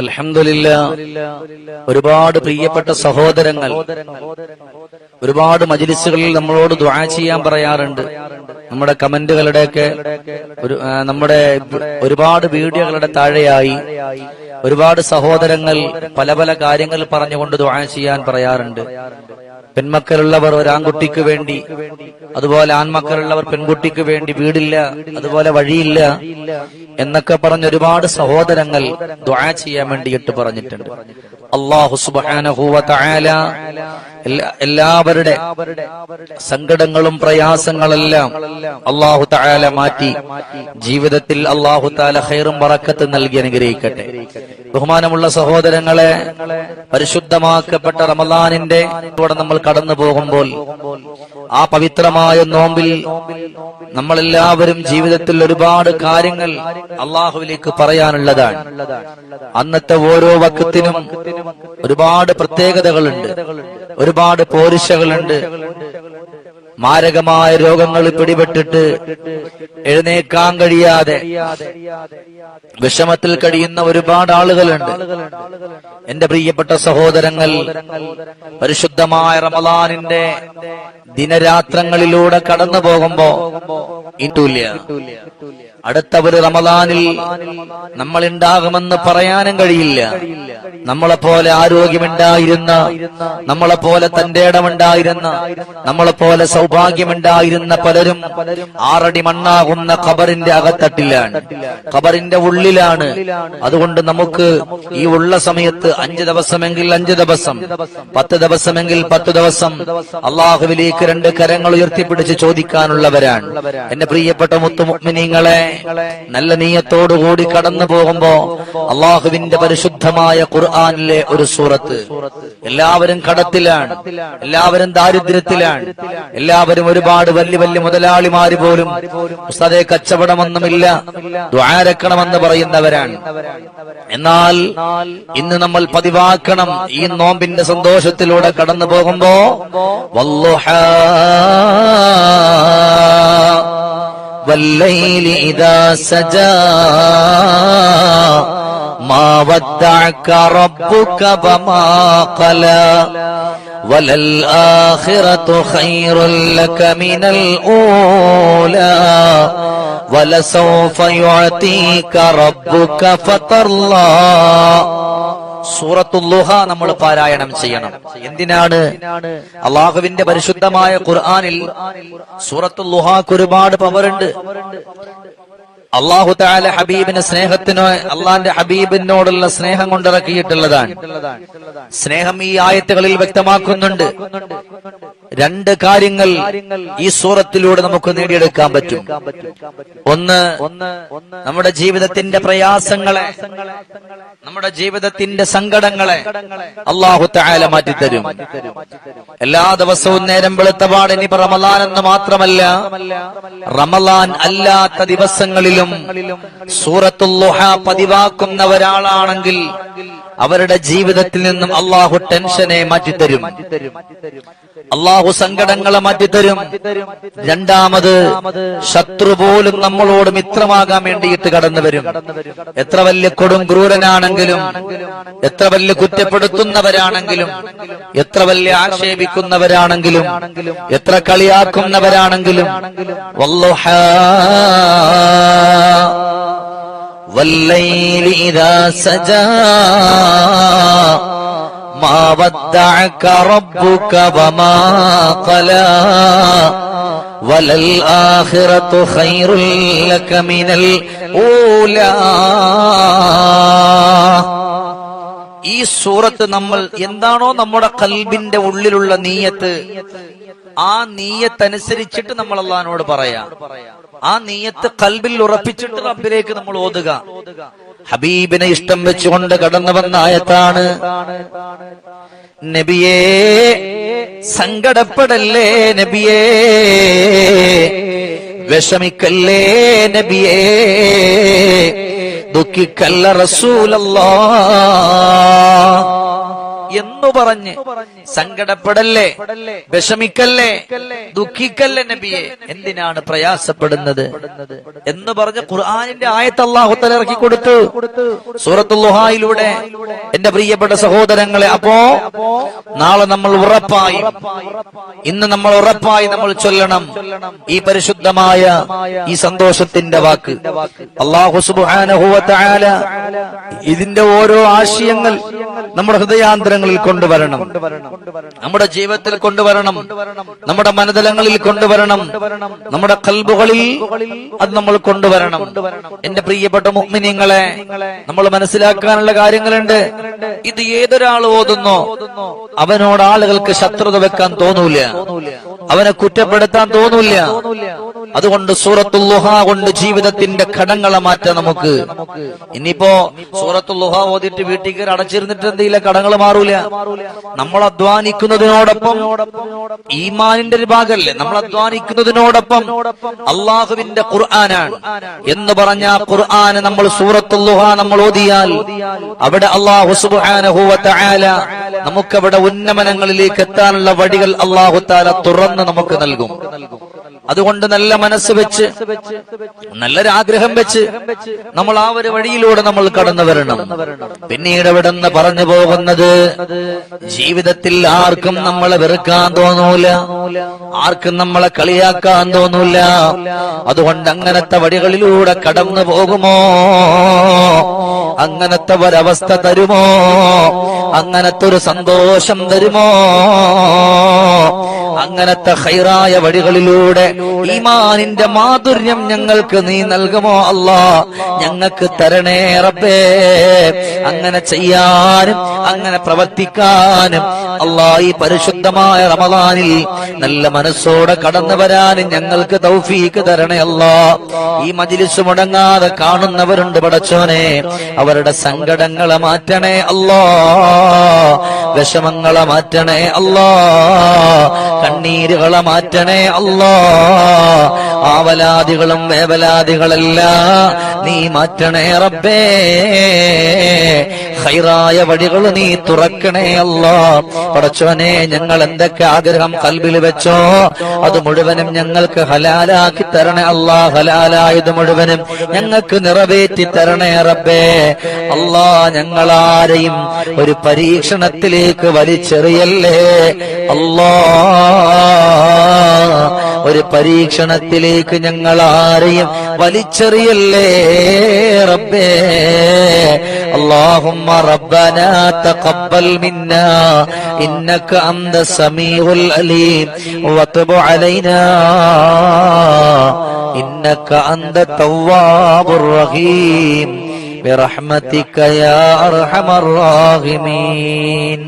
അൽഹംദുലില്ല ഒരുപാട് പ്രിയപ്പെട്ട സഹോദരങ്ങൾ ഒരുപാട് മജിലിസുകളിൽ നമ്മളോട് ദ്വാ ചെയ്യാൻ പറയാറുണ്ട്. നമ്മുടെ കമന്റുകളുടെയൊക്കെ ഒരു നമ്മുടെ ഒരുപാട് വീഡിയോകളുടെ താഴെയായി ഒരുപാട് സഹോദരങ്ങൾ പല പല കാര്യങ്ങൾ പറഞ്ഞുകൊണ്ട് ദ്വാ ചെയ്യാൻ പറയാറുണ്ട്. പെൺമക്കളുള്ളവർ ഒരാൺകുട്ടിക്ക് വേണ്ടി അതുപോലെ ആൺമക്കളുള്ളവർ പെൺകുട്ടിക്ക് വേണ്ടി വീടില്ല അതുപോലെ വഴിയില്ല എന്നൊക്കെ പറഞ്ഞ ഒരുപാട് സഹോദരങ്ങൾ ദ്വാ ചെയ്യാൻ വേണ്ടിയിട്ട് പറഞ്ഞിട്ടുണ്ട്. അള്ളാഹു എല്ലാ- എല്ലാവരുടെ സങ്കടങ്ങളും പ്രയാസങ്ങളെല്ലാം അള്ളാഹു തആല മാറ്റി ജീവിതത്തിൽ അള്ളാഹു താല ഹൈറും പറക്കത്ത് നൽകി അനുഗ്രഹിക്കട്ടെ. ബഹുമാനമുള്ള സഹോദരങ്ങളെ പരിശുദ്ധമാക്കപ്പെട്ട റമദാനിന്റെ കൂടെ നമ്മൾ കടന്നു പോകുമ്പോൾ ആ പവിത്രമായ നോമ്പിൽ നമ്മളെല്ലാവരും ജീവിതത്തിൽ ഒരുപാട് കാര്യങ്ങൾ അള്ളാഹുവിലേക്ക് പറയാനുള്ളതാണ്. അന്നത്തെ ഓരോ വക്കത്തിനും ഒരുപാട് പ്രത്യേകതകളുണ്ട് ഒരുപാട് പോരിശകളുണ്ട് മാരകമായ രോഗങ്ങൾ പിടിപെട്ടിട്ട് എഴുന്നേക്കാൻ കഴിയാതെ വിഷമത്തിൽ കഴിയുന്ന ഒരുപാട് ആളുകളുണ്ട്. എന്റെ പ്രിയപ്പെട്ട സഹോദരങ്ങൾ പരിശുദ്ധമായ റമലാനിന്റെ ദിനരാത്രങ്ങളിലൂടെ കടന്നു പോകുമ്പോ ഇല്ല അടുത്ത ഒരു റമലാനിൽ നമ്മൾ ഉണ്ടാകുമെന്ന് പറയാനും കഴിയില്ല. നമ്മളെപ്പോലെ ആരോഗ്യമുണ്ടായിരുന്ന നമ്മളെപ്പോലെ തന്റെ ഇടമുണ്ടായിരുന്ന നമ്മളെപ്പോലെ സൗഭാഗ്യമുണ്ടായിരുന്ന പലരും ആറടി മണ്ണാകുന്ന ഖബറിന്റെ അകത്തട്ടിലാണ്. ഖബറിന്റെ ഉള്ളിലാണ്. അതുകൊണ്ട് നമുക്ക് ഈ ഉള്ള സമയത്ത് അഞ്ച് ദിവസമെങ്കിൽ അഞ്ച് ദിവസം പത്ത് ദിവസമെങ്കിൽ പത്ത് ദിവസം അള്ളാഹുവിലേക്ക് രണ്ട് കരങ്ങൾ ഉയർത്തിപ്പിടിച്ച് ചോദിക്കാനുള്ളവരാണ്. എന്റെ പ്രിയപ്പെട്ട മുത്തുമുക്മിനീങ്ങളെ നല്ല നീയത്തോടുകൂടി കടന്നു പോകുമ്പോ അള്ളാഹുവിന്റെ പരിശുദ്ധമായ ഖുർആാനിലെ ഒരു സൂറത്ത്. എല്ലാവരും കടത്തിലാണ്. എല്ലാവരും ദാരിദ്ര്യത്തിലാണ്. എല്ലാവരും ഒരുപാട് വലിയ വലിയ മുതലാളിമാര് പോലും ഉസ്താദെ കച്ചവടമൊന്നുമില്ല ദ്വാരക്കണമെന്ന് പറയുന്നവരാണ്. എന്നാൽ ഇന്ന് നമ്മൾ പതിവാക്കണം ഈ നോമ്പിന്റെ സന്തോഷത്തിലൂടെ കടന്നു പോകുമ്പോ വല്ലോഹ വല്ലയിലിതാ സജാ سجى ما ودعك ربك وما قلى وللآخرة خير لك من الأولى ولسوف يعطيك ربك فترضى സൂറത്തുല്ലുഹ നമ്മൾ പാരായണം ചെയ്യണം എന്തിനാണ് അള്ളാഹുവിന്റെ പരിശുദ്ധമായ ഖുർആനിൽ സൂറത്തുല്ലുഹാക്ക് ഒരുപാട് പവറുണ്ട് അള്ളാഹു താല ഹബീബിന് സ്നേഹത്തിനോ അള്ളാന്റെ ഹബീബിനോടുള്ള സ്നേഹം കൊണ്ടിറക്കിയിട്ടുള്ളതാണ്. സ്നേഹം ഈ ആയത്തുകളിൽ വ്യക്തമാക്കുന്നുണ്ട്. രണ്ട് കാര്യങ്ങൾ ഈ സൂറത്തിലൂടെ നമുക്ക് നേടിയെടുക്കാൻ പറ്റും. ഒന്ന് നമ്മുടെ ജീവിതത്തിന്റെ പ്രയാസങ്ങളെ നമ്മുടെ ജീവിതത്തിന്റെ സങ്കടങ്ങളെ അള്ളാഹു താല മാറ്റിത്തരും. എല്ലാ ദിവസവും നേരം വെളുത്തപാട് ഇനി റമലാൻ എന്ന് മാത്രമല്ല റമലാൻ അല്ലാത്ത ദിവസങ്ങളിലും സൂറത്തുല്ലുഹ പതിവാക്കുന്ന ഒരാളാണെങ്കിൽ അവരുടെ ജീവിതത്തിൽ നിന്നും അള്ളാഹു ടെൻഷനെ മാറ്റിത്തരും. അള്ളാഹു സങ്കടങ്ങളെ മാറ്റിത്തരും. രണ്ടാമത് ശത്രു പോലും നമ്മളോട് മിത്രമാകാൻ വേണ്ടിയിട്ട് കടന്നു വരും. എത്ര വലിയ കൊടും ക്രൂരനാണെങ്കിലും എത്ര വലിയ കുറ്റപ്പെടുത്തുന്നവരാണെങ്കിലും എത്ര വലിയ ആക്ഷേപിക്കുന്നവരാണെങ്കിലും എത്ര കളിയാക്കുന്നവരാണെങ്കിലും والليل إذا سجى ما ودعك ربك وما قلى. وللآخرة خير لك من الأولى. ഈ സൂറത്ത് നമ്മൾ എന്താണോ നമ്മുടെ കൽബിന്റെ ഉള്ളിലുള്ള നീയത്ത് ആ നീയത്തനുസരിച്ചിട്ട് നമ്മൾ അള്ളഹാനോട് പറയാം. ആ നീയത്ത് കൽബിൽ ഉറപ്പിച്ചിട്ട് റബ്ബിലേക്ക് നമ്മൾ ഓതുക. ഹബീബിനെ ഇഷ്ടം വെച്ചുകൊണ്ട് കടന്നു വന്ന ആയത്താണ് നബിയേ സങ്കടപ്പെടല്ലേ നബിയേ? വിഷമിക്കല്ലേ നബിയേ? ദുഃഖിക്കല്ല റസൂലല്ലാ. എന്ന് പറഞ്ഞ് സങ്കടപ്പെടല്ലേ? വിഷമിക്കല്ലേ? ദുഃഖിക്കല്ലേ നബിയെ? എന്തിനാണ് പ്രയാസപ്പെടുന്നത്? എന്ന് പറഞ്ഞ് ഖുർആാനിന്റെ ആയത്ത് അള്ളാഹുത്തല ഇറക്കി കൊടുത്തു. സൂറത്തുഹായിലൂടെ എന്റെ പ്രിയപ്പെട്ട സഹോദരങ്ങളെ അപ്പോ നാളെ നമ്മൾ ഉറപ്പായി. ഇന്ന് നമ്മൾ ഉറപ്പായി നമ്മൾ ചൊല്ലണം. ഈ പരിശുദ്ധമായ ഈ സന്തോഷത്തിന്റെ വാക്ക്. അള്ളാഹു ഇതിന്റെ ഓരോ ആശയങ്ങൾ നമ്മുടെ ഹൃദയാന്തരങ്ങളിൽ കൊണ്ടുവരണം. നമ്മുടെ ജീവിതത്തിൽ കൊണ്ടുവരണം. നമ്മുടെ മനതലങ്ങളിൽ കൊണ്ടുവരണം. നമ്മുടെ കൽബുകളിൽ അത് നമ്മൾ കൊണ്ടുവരണം. എന്റെ പ്രിയപ്പെട്ട മുഗ്മിനിങ്ങളെ നമ്മൾ മനസ്സിലാക്കാനുള്ള കാര്യങ്ങളുണ്ട്. ഇത് ഏതൊരാൾ ഓതുന്നോ അവനോട് ആളുകൾക്ക് ശത്രുത വെക്കാൻ തോന്നൂല. അവനെ കുറ്റപ്പെടുത്താൻ തോന്നൂല. അതുകൊണ്ട് സൂറത്തുല്ലുഹ കൊണ്ട് ജീവിതത്തിന്റെ കടങ്ങളെ മാറ്റാം നമുക്ക് ഇനിയിപ്പോ സൂറത്തുല്ലുഹ ഓതിട്ട് വീട്ടിൽ കയറി അടച്ചിരുന്നിട്ട് എന്തെങ്കിലും കടങ്ങൾ മാറൂല. നമ്മൾ അധ്വാനിക്കുന്നതിനോടൊപ്പം ഈമാനിന്റെ ഒരു ഭാഗമല്ലേ നമ്മൾ അധ്വാനിക്കുന്നതിനോടൊപ്പം അള്ളാഹുവിന്റെ ഖുർആനാണ്. എന്ന് പറഞ്ഞ ഖുർആാന് നമ്മൾ സൂറത്തുല്ലുഹ നമ്മൾ ഓതിയാൽ അവിടെ അള്ളാഹു തആല നമുക്കവിടെ ഉന്നമനങ്ങളിലേക്ക് എത്താനുള്ള വഴികൾ അള്ളാഹു താല തുറന്ന് നമുക്ക് നൽകും. അതുകൊണ്ട് നല്ല മനസ്സ് വെച്ച് നല്ലൊരാഗ്രഹം വെച്ച് നമ്മൾ ആ ഒരു വഴിയിലൂടെ നമ്മൾ കടന്നു വരണം. പിന്നീട് ഇവിടെ നിന്ന് പറഞ്ഞു പോകുന്നത് ജീവിതത്തിൽ ആർക്കും നമ്മളെ വെറുക്കാൻ തോന്നൂല ആർക്കും നമ്മളെ കളിയാക്കാൻ തോന്നൂല. അതുകൊണ്ട് അങ്ങനത്തെ വഴികളിലൂടെ കടന്നു പോകുമോ? അങ്ങനത്തെ ഒരവസ്ഥ തരുമോ? അങ്ങനത്തെ ഒരു സന്തോഷം തരുമോ? അങ്ങനത്തെ ഹൈറായ വഴികളിലൂടെ ഈമാനിന്റെ മാധുര്യം ഞങ്ങൾക്ക് നീ നൽകുമോ അല്ലാ? ഞങ്ങൾക്ക് തരണേ റബ്ബേ. അങ്ങനെ ചെയ്യാനും അങ്ങനെ പ്രവർത്തിക്കാനും അല്ലാ ഈ പരിശുദ്ധമായ റമദാനിൽ നല്ല മനസ്സോടെ കടന്നു വരാനും ഞങ്ങൾക്ക് തൗഫീക്ക് തരണേ ഈ മജിലിസ് മുടങ്ങാതെ കാണുന്നവരുണ്ട് പടച്ചോനെ. അവരുടെ സങ്കടങ്ങളെ മാറ്റണേ അല്ലാ. വിഷമങ്ങളെ മാറ്റണേ അല്ലാ. കണ്ണീരുകളെ മാറ്റണേ അല്ലോ. ആവലാദികളും വേവലാദികളല്ല നീ മാറ്റണേ റബ്ബേ. ഹൈറായ വഴികൾ നീ തുറക്കണേ അല്ലോ. പടച്ചോനെ ഞങ്ങൾ എന്തൊക്കെ ആഗ്രഹം കൽബിൽ വെച്ചോ അത് മുഴുവനും ഞങ്ങൾക്ക് ഹലാലാക്കി തരണേ അല്ലാ. ഹലാലായത് മുഴുവനും ഞങ്ങൾക്ക് നിറവേറ്റി തരണേ റബ്ബേ. അല്ലാ ഞങ്ങളാരെയും ഒരു പരീക്ഷണത്തിലേക്ക് വലിച്ചെറിയല്ലേ? അല്ലാ. ഒരു പരീക്ഷണത്തിലേക്ക് ഞങ്ങൾ ആരെയും വലിച്ചെറിയല്ലേ റബ്ബേ اللهم ربنا تقبل منا إنك أنت السميع العليم وتب علينا إنك أنت التواب الرحيم برحمتك يا أرحم الراحمين